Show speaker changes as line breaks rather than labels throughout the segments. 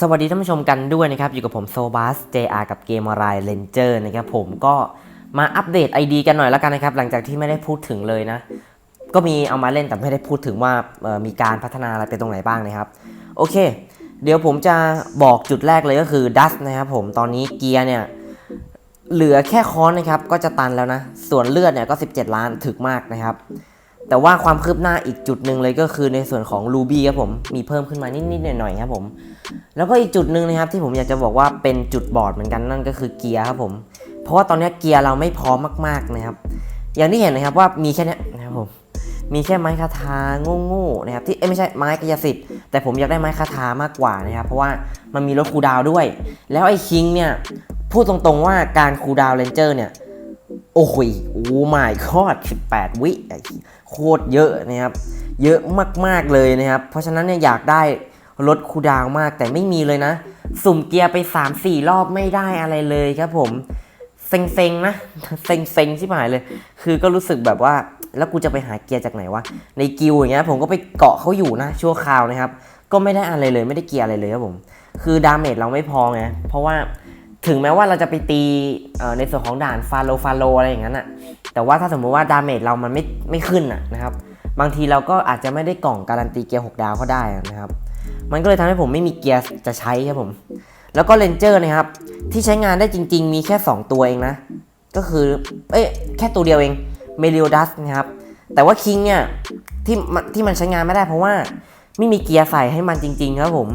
สวัสดีท่านผู้ชมกันด้วยนะครับ อยู่กับผมโซบัส JR กับเกมออนไลน์เลนเจอร์นะครับผมก็มาอัปเดต ID กันหน่อยแล้วกันนะครับ หลังจากที่ไม่ได้พูดถึงเลยนะ ก็มีเอามาเล่นแต่ไม่ได้พูดถึงว่ามีการพัฒนาอะไรไปตรงไหนบ้างนะครับ โอเค เดี๋ยวผมจะบอกจุดแรกเลยก็คือดัสนะครับผมตอนนี้เกียร์เนี่ย เหลือแค่ค้อนนะครับ ก็จะตันแล้วนะ ส่วนเลือดเนี่ยก็ 17 ล้านถึกมากนะครับ แต่ว่าความคืบหน้าอีกจุดหนึ่งเลยก็คือในส่วนของ Ruby ครับผมมีเพิ่มขึ้นมานิดๆหน่อยๆครับผมแล้วก็อีกจุดหนึ่งนะครับที่ผมอยากจะบอกว่าเป็นจุดบอดเหมือนกันนั่นก็คือเกียร์ครับผมเพราะว่าตอนนี้เกียร์เราไม่พร้อมมาก ๆนะครับ อย่างที่เห็นนะครับว่ามีแค่นี้นะครับผมมีแค่ไม้คาถาโง่ๆนะครับที่เอ้ไม่ใช่ไม้กายสิทธิ์แต่ผมอยากได้ไม้คาถามากกว่านะครับเพราะว่ามันมีลดคูดาวด้วย แล้วไอ้คิงเนี่ยพูดตรงๆว่าการคูดาวเลนเจอร์เนี่ยโอ้โหยโอ้ไม่คอด18 วิไอ โคตรเยอะนะครับ เยอะมากๆเลยนะครับ เพราะฉะนั้นเนี่ยอยากได้ลดคูดาวมากแต่ไม่มีเลยนะ สุ่มเกียร์ไป 3-4 รอบไม่ได้อะไรเลยครับผมเซ็งๆนะเซ็งๆชิบหายเลย คือก็รู้สึกแบบว่าแล้วกูจะไปหาเกียร์จากไหนวะในกิลด์อย่างเงี้ยผมก็ไปเกาะเขาอยู่นะชั่วคราวนะครับ ก็ไม่ได้อะไรเลยไม่ได้เกียร์อะไรเลยครับผม คือดาเมจเราไม่พอไงเพราะว่า ถึงแม้ว่าเราจะไปตีในส่วนของด่านฟาโลฟาโลอะไรอย่างนั้นอะแต่ว่าถ้าสมมุติว่าดาเมจเรามันไม่ไม่ขึ้นอะนะครับ บางทีเราก็อาจจะไม่ได้กล่องการันตีเกียร์ 6 ดาวก็ได้นะครับ มันก็เลยทำให้ผมไม่มีเกียร์จะใช้ครับผม แล้วก็เลนเจอร์นะครับ ที่ใช้งานได้จริง ๆ มีแค่ 2 ตัวเองนะ ก็คือเอ้ยแค่ตัวเดียวเองเมลิโอดัสนะครับ แต่ว่าคิงเนี่ยที่มันที่มันใช้งานไม่ได้เพราะว่าไม่มีเกียร์ใส่ให้มันจริง ๆ ครับผม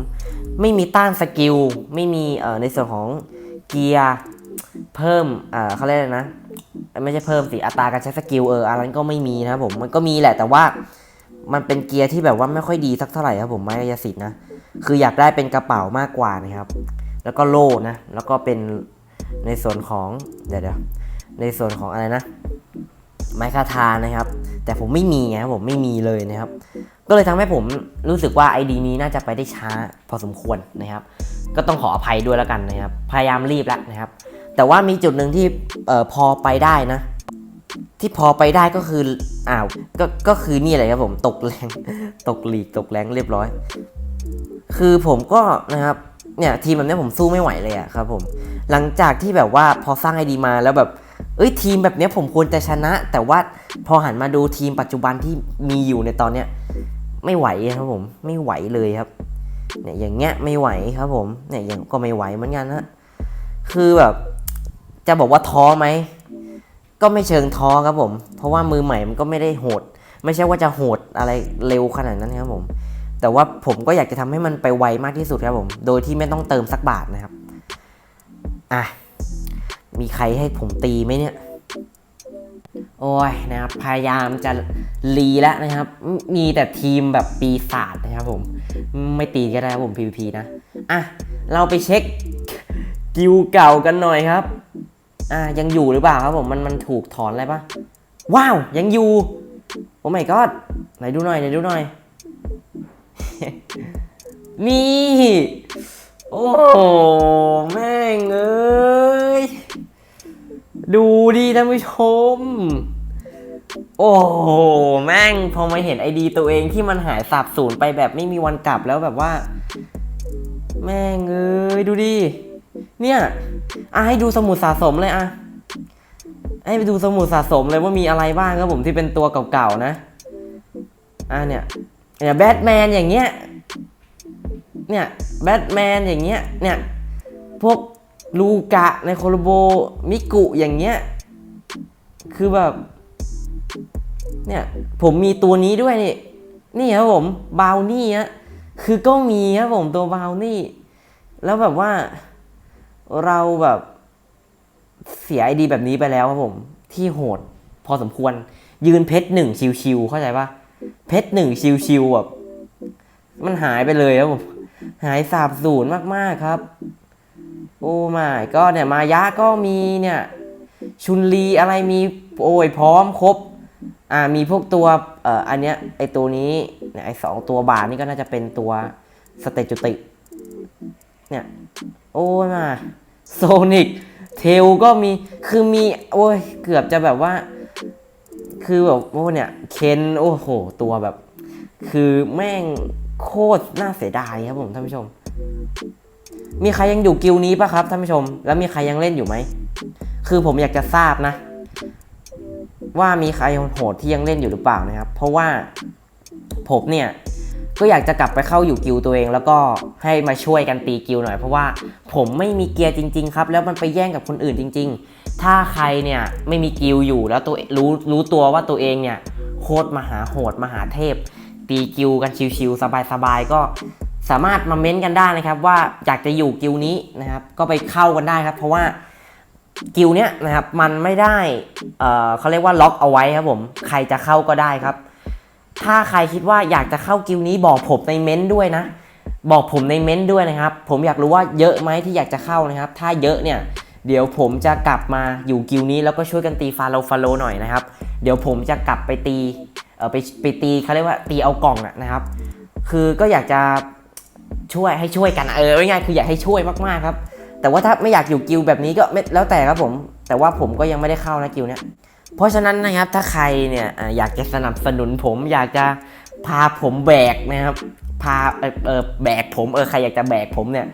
ไม่มีต้านสกิล ไม่มีในส่วนของ เกียร์เพิ่มเออเขาเรียกอะไรนะ ไม่ใช่เพิ่มสิอัตราการใช้สกิลเอออะไรนั้นก็ไม่มีนะผมมันก็มีแหละแต่ว่ามันเป็นเกียร์ที่แบบว่าไม่ค่อยดีสักเท่าไหร่ครับผมไม้กายสิทธิ์นะคืออยากได้เป็นกระเป๋ามากกว่านะครับ แล้วก็โล่นะ แล้วก็เป็นในส่วนของเดี๋ยวเดี๋ยวในส่วนของอะไรนะ ไม้คาทานะครับ แต่ผมไม่มีไงครับผมไม่มีเลยนะครับ ก็เลยทำให้ผมรู้สึกว่าไอดีนี้น่าจะไปได้ช้าพอสมควรนะครับ ก็ต้องขออภัยด้วยแล้วกันนะครับ พยายามรีบแล้วนะครับ แต่ว่ามีจุดหนึ่งที่เอ่อพอไปได้นะ ที่พอไปได้ก็คืออ้าวก็ก็คือนี่แหละครับผมตกแรงตกหลีกตกแรงเรียบร้อย คือผมก็นะครับเนี่ยทีมแบบนี้ผมสู้ไม่ไหวเลยอะครับผมหลังจากที่แบบว่าพอสร้างไอดีมาแล้วแบบ เอ้ยทีมแบบนี้ผมควรจะชนะ แต่ว่าพอหันมาดูทีมปัจจุบันที่มีอยู่ในตอนเนี้ยไม่ไหวครับผมไม่ไหวเลยครับเนี่ยอย่างเงี้ยไม่ไหวครับผมเนี่ยอย่างก็ไม่ไหวเหมือนกันนะคือแบบจะบอกว่าท้อไหมก็ไม่เชิงท้อครับผม เพราะว่ามือใหม่มันก็ไม่ได้โหด ไม่ใช่ว่าจะโหดอะไรเร็วขนาดนั้นครับผม แต่ว่าผมก็อยากจะทำให้มันไปไวมากที่สุดครับผม โดยที่ไม่ต้องเติมสักบาทนะครับ อะ มีใครให้ผมตีไหมเนี่ย โอ้ยนะครับ พยายามจะรีแล้วนะครับ มีแต่ทีมแบบปีศาจนะครับผม ไม่ตีก็ได้ผม PVP นะ อะ เราไปเช็คกิวเก่ากันหน่อยครับ อะยังอยู่หรือเปล่าครับผม มันมันถูกถอนอะไรปะว้าว ยังอยู่ โอ้ my god ไหนดูหน่อยไหนดูหน่อย นี่ โอ้แม่งเอ้ย ดูดิท่านผู้ชม โอ้โห แม่งพอมาเห็นไอดีตัวเองที่มันหายสาบสูญไปแบบไม่มีวันกลับแล้วแบบว่า แม่งเอ้ยดูดิ เนี่ยอะให้ดูสมุดสะสมเลยอะ ให้ไปดูสมุดสะสมเลยว่ามีอะไรบ้างครับผมที่เป็นตัวเก่าๆนะ อะเนี่ยเนี่ยแบทแมนอย่างเงี้ย เนี่ยแบทแมนอย่างเงี้ย เนี่ยพวก ลูกะในโคโลโบมิกุอย่างเงี้ย คือแบบ เนี่ยผมมีตัวนี้ด้วยนี่ นี่ครับผมบาวนี่ฮะคือก็มีครับผมตัวบาวนี่ แล้วแบบว่าเราแบบเสียไอดีแบบนี้ไปแล้วครับผม ที่โหดพอสมควร ยืนเพชรหนึ่งชิวๆเข้าใจปะเพชรหนึ่งชิวๆแบบมันหายไปเลยครับผม หายสาบสูญมากๆครับ โอ้ไม่ก็เนี่ยมายะก็มีเนี่ยชุนลีอะไรมีโอ้ยพร้อมครบอ่ามีพวกตัวเอ่ออันเนี้ยไอตัวนี้เนี่ยไอสองตัวบาทนี่ก็น่าจะเป็นตัวสเตจุติ เนี่ยโอ้ยมาโซนิกเทลก็มีคือมีโอ้ยเกือบจะแบบว่า คือแบบโอ้เนี่ยเคนโอ้โห ตัวแบบ คือแม่งโคตรน่าเสียดายครับผมท่านผู้ชม มีใครยังอยู่กิลนี้ปะครับท่านผู้ชม แล้วมีใครยังเล่นอยู่ไหม คือผมอยากจะทราบนะ ว่ามีใครโหดที่ยังเล่นอยู่หรือเปล่านะครับ เพราะว่าผมเนี่ยก็อยากจะกลับไปเข้าอยู่กิลตัวเอง แล้วก็ให้มาช่วยกันตีกิลหน่อย เพราะว่าผมไม่มีเกียร์จริง ๆ ครับ แล้วมันไปแย่งกับคนอื่นจริง ๆ ถ้าใครเนี่ยไม่มีกิลอยู่แล้วตัวรู้รู้ตัวว่าตัวเองเนี่ยโคตรมหาโหดมหาเทพ ตีกิลกันชิวๆสบายๆก็ สามารถมาเม้นต์กันได้นะครับ ว่าอยากจะอยู่กิลนี้นะครับ ก็ไปเข้ากันได้ครับ เพราะว่ากิลเนี้ยนะครับมันไม่ได้เอ่อเขาเรียกว่าล็อกเอาไว้ครับผมใครจะเข้าก็ได้ครับ ถ้าใครคิดว่าอยากจะเข้ากิลนี้บอกผมในเม้นต์ด้วยนะ บอกผมในเม้นต์ด้วยนะครับ ผมอยากรู้ว่าเยอะไหมที่อยากจะเข้านะครับ ถ้าเยอะเนี่ยเดี๋ยวผมจะกลับมาอยู่กิลนี้แล้วก็ช่วยกันตีฟาโลฟาโลหน่อยนะครับ เดี๋ยวผมจะกลับไปตีเออไปไปตีเขาเรียกว่าตีเอากล่องนะครับ คือก็อยากจะ ช่วยให้ช่วยกันอะเออง่ายคืออยากให้ช่วยมากๆครับ แต่ว่าถ้าไม่อยากอยู่กิลแบบนี้ก็ไม่แล้วแต่ครับผม แต่ว่าผมก็ยังไม่ได้เข้านะกิลเนี้ยเพราะฉะนั้นนะครับถ้าใครเนี่ยอยากจะสนับสนุนผมอยากจะพาผมแบกนะครับพาเออเออแบกผมเออใครอยากจะแบกผมเนี่ย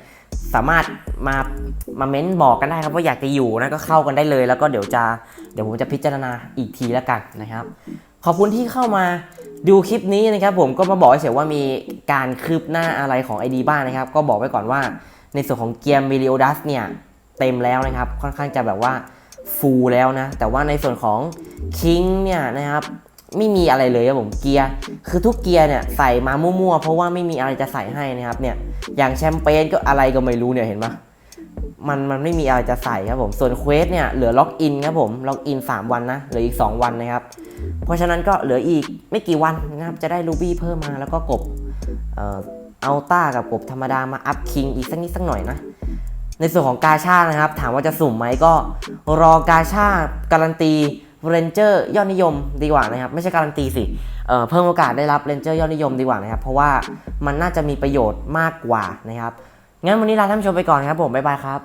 สามารถมามาเม้นบอกกันได้ครับว่าอยากจะอยู่นะก็เข้ากันได้เลย แล้วก็เดี๋ยวจะเดี๋ยวผมจะพิจารณาอีกทีแล้วกันนะครับ ขอบคุณที่เข้ามาดูคลิปนี้นะครับผมก็มาบอกเฉยว่ามีการคืบหน้าอะไรของ ID บ้างนะครับ ก็บอกไว้ก่อนว่าในส่วนของเกียร์มิลิโอดัสเนี่ยเต็มแล้วนะครับ ค่อนข้างจะแบบว่าฟูลแล้วนะ แต่ว่าในส่วนของคิงเนี่ยนะครับไม่มีอะไรเลยครับผมเกียร์คือทุกเกียร์เนี่ยใส่มามั่วๆ เพราะว่าไม่มีอะไรจะใส่ให้นะครับเนี่ยอย่างแชมเปญก็อะไรก็ไม่รู้เนี่ยเห็นปะมันมันไม่มีอะไรจะใส่ครับผมส่วนเควสเนี่ยเหลือล็อกอินครับผมล็อกอิน 3 วันนะเหลืออีก 2 วันนะครับ เพราะฉะนั้นก็เหลืออีกไม่กี่วันนะครับจะได้รูบี้เพิ่มมาแล้วก็กบเอ่ออัลต้ากับกบธรรมดามาอัพคิงอีกสักนิดสักหน่อยนะ ในส่วนของกาชานะครับ ถามว่าจะสุ่มไหมก็รอกาชาการันตีเรนเจอร์ยอดนิยมดีกว่านะครับ ไม่ใช่การันตีสิเเพิ่มโอกาสได้รับเรนเจอร์ยอดนิยมดีกว่านะครับ เพราะว่ามันน่าจะมีประโยชน์มากกว่านะครับ งั้นวันนี้ลาท่านผู้ชมไปก่อนครับผมบ๊ายบายครับ